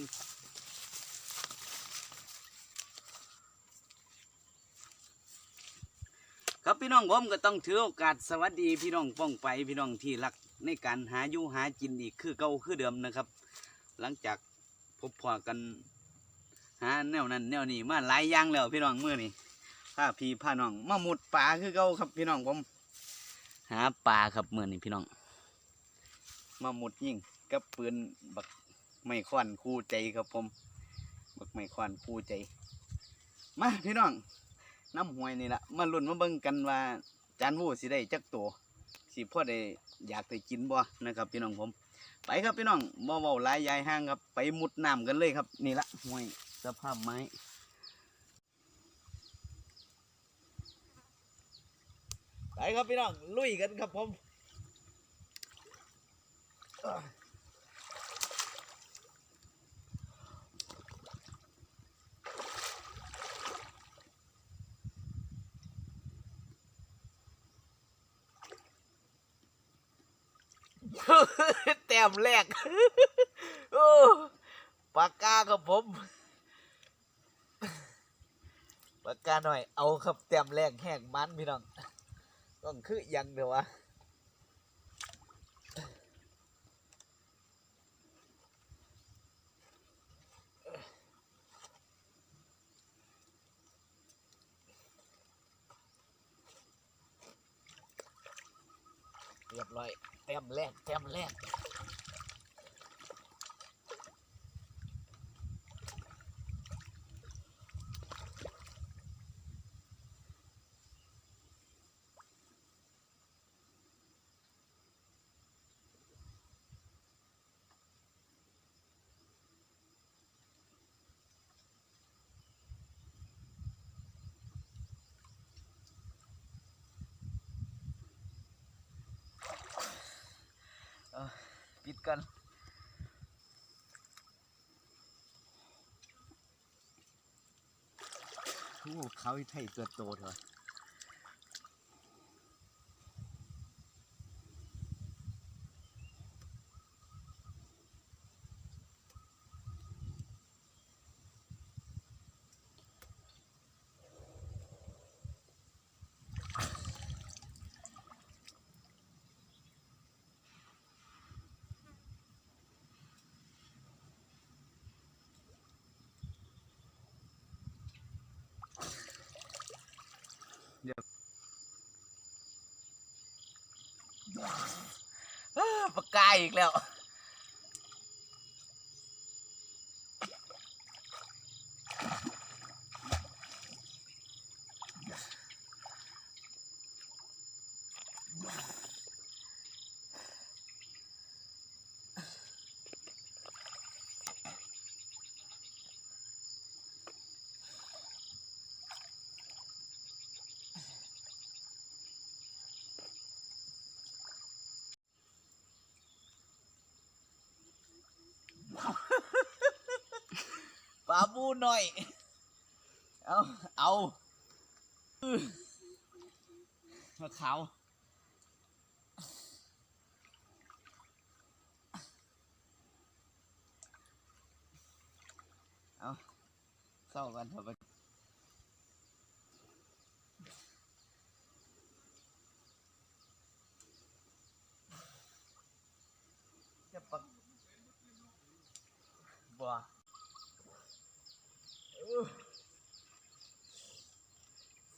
นครับพี่น้องผมก็ต้องถือโอกาสสวัสดีพี่น้องป้องไปพี่น้องที่รักในการหาอยู่หากินอีกคือเก่าคือเดิมนะครับ หลังจากพบพอกันหาแนวนั้นแนวนี้มาหลายอย่างแล้วพี่น้องมื่อนี้พาพี่พาน้องมาหมุดป่าคือเก่าครับพี่น้องผมหาปลาครับมื่อนี้พี่น้อง มาหมุดยิ่งกับปืนบัก ไม้ค้อนคู่ใจครับผมบักไม้ค้อนคู่ใจ มาพี่น้องน้ำหวยนี่ละมาลุ้นมาเบิ่งกันว่า จานวูสิได้จักตัวสิพ่อได้อยากได้กินบ่นะครับ พี่น้องผม ไปครับพี่น้องบ่เว้าหลายยายห้างครับ ไปมุดน้ำกันเลยครับ นี่ละห้วยสภาพไม้ไปครับพี่น้องลุยกันครับผม แต้มแรกโอ้ปากกาครับผมปากกาหน่อย เอาครับแต้มแรกแหกมันพี่น้องต้องคืออยังเดียววะ เรียบร้อยแต้มแรกแต้มแรก ปิดกันโอ้เขาไทยตัวโตเถอะ เดี๋ยวปากกาอีกแล้ว ปลาบูหน่อย เอาเอามาขาวเอาเศร้ากันเถอะไปจะปักบัว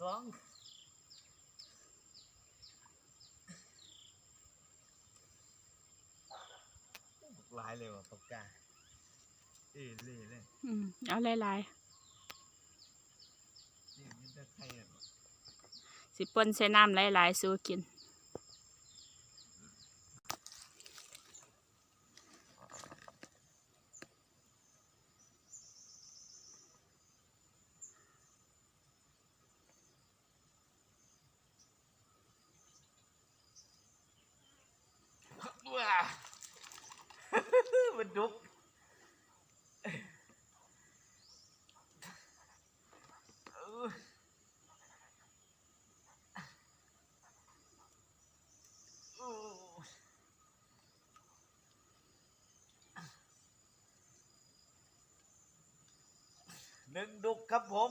สองหลายเลยว่ะปากกาเอ้ยเล่เลยอืมเอาหลายนี่มันจะใครอะๆสิป่นใส่น้ำหลายๆสู้กิน ว้าุบหนึ่งดุกครับผม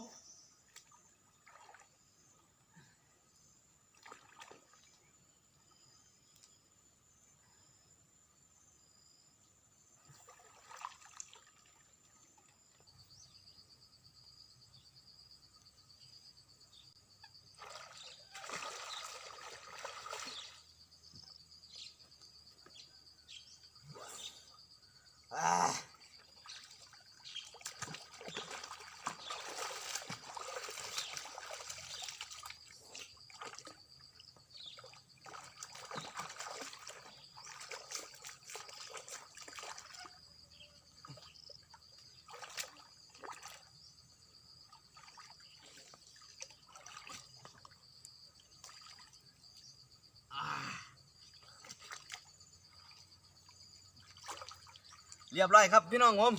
รียบร้อยครับพี่น้องผม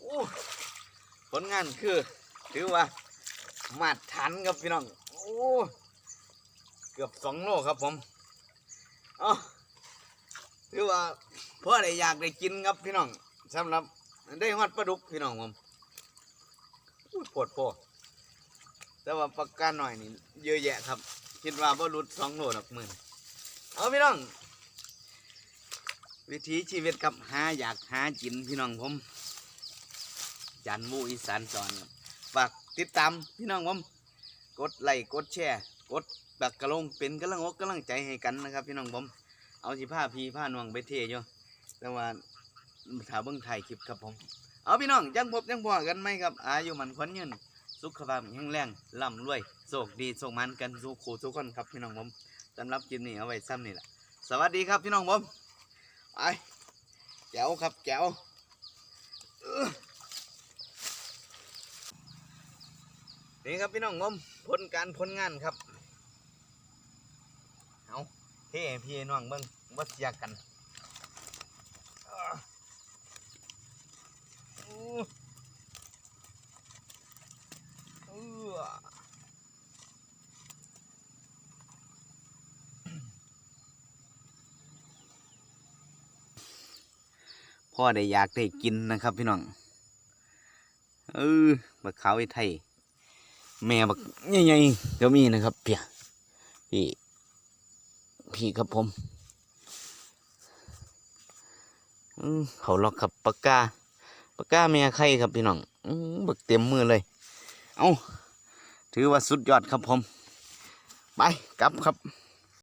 โอ้ผลงานคือ ถือว่ามาตรฐานครับพี่น้องโอ้เกือบสองโลครับผมเออถือว่าเพ่อได้อยากได้กินครับพี่น้องสำหรับได้ฮอดปลาดุกพี่น้องผมอุ้ปวดโพแต่ว่าปากกาหน่อยนี่เยอะแยะครับ คิดว่าบ่หลุดสองโลดอกมื่นเอาพี่น้อง วิถีชีวิตกับหาอยากหากินพี่น้องผม จันมูอีสานสอนฝากติดตามพี่น้องผม กดไลค์กดแชร์กดบักกระลงเป็นกำลังอกกำลังใจให้กันนะครับ พี่น้องผม เอาสิผ้าพีผ้านวงไปเทอยู่แต่ว่าถาเบิ่งถ่ายคลิปครับผม เอาพี่น้องยังพบยังพอกันไหมครับ อายุมันควันยืนสุขภาพแข็งแรงร่ำรวยโชคดีโชคมันกันสู่ขู่ทุกคนครับพี่น้องผมสำหรับคลิปนี้เอาไว้ซ้ำนี่แหละสวัสดีครับพี่น้องผม ไปแจ๋วครับแจ๋วนี่ครับพี่น้องงมผลการผลงานครับเอาเท่พี่น้องเบิ้งวัดยากกันอ้าอู้อื้อ พ่อได้อยากได้กินนะครับ พี่น้องเออบักขาวไอ้ไทย แม่บักใหญ่ๆก็มีนะครับเพียพี่พี่ครับผมเขาล็อกครับปากกาปากกาแม่ไข่ครับพี่น้องอบักเต็มมือเลย เอาถือว่าสุดยอดครับผม ไปกลับครับ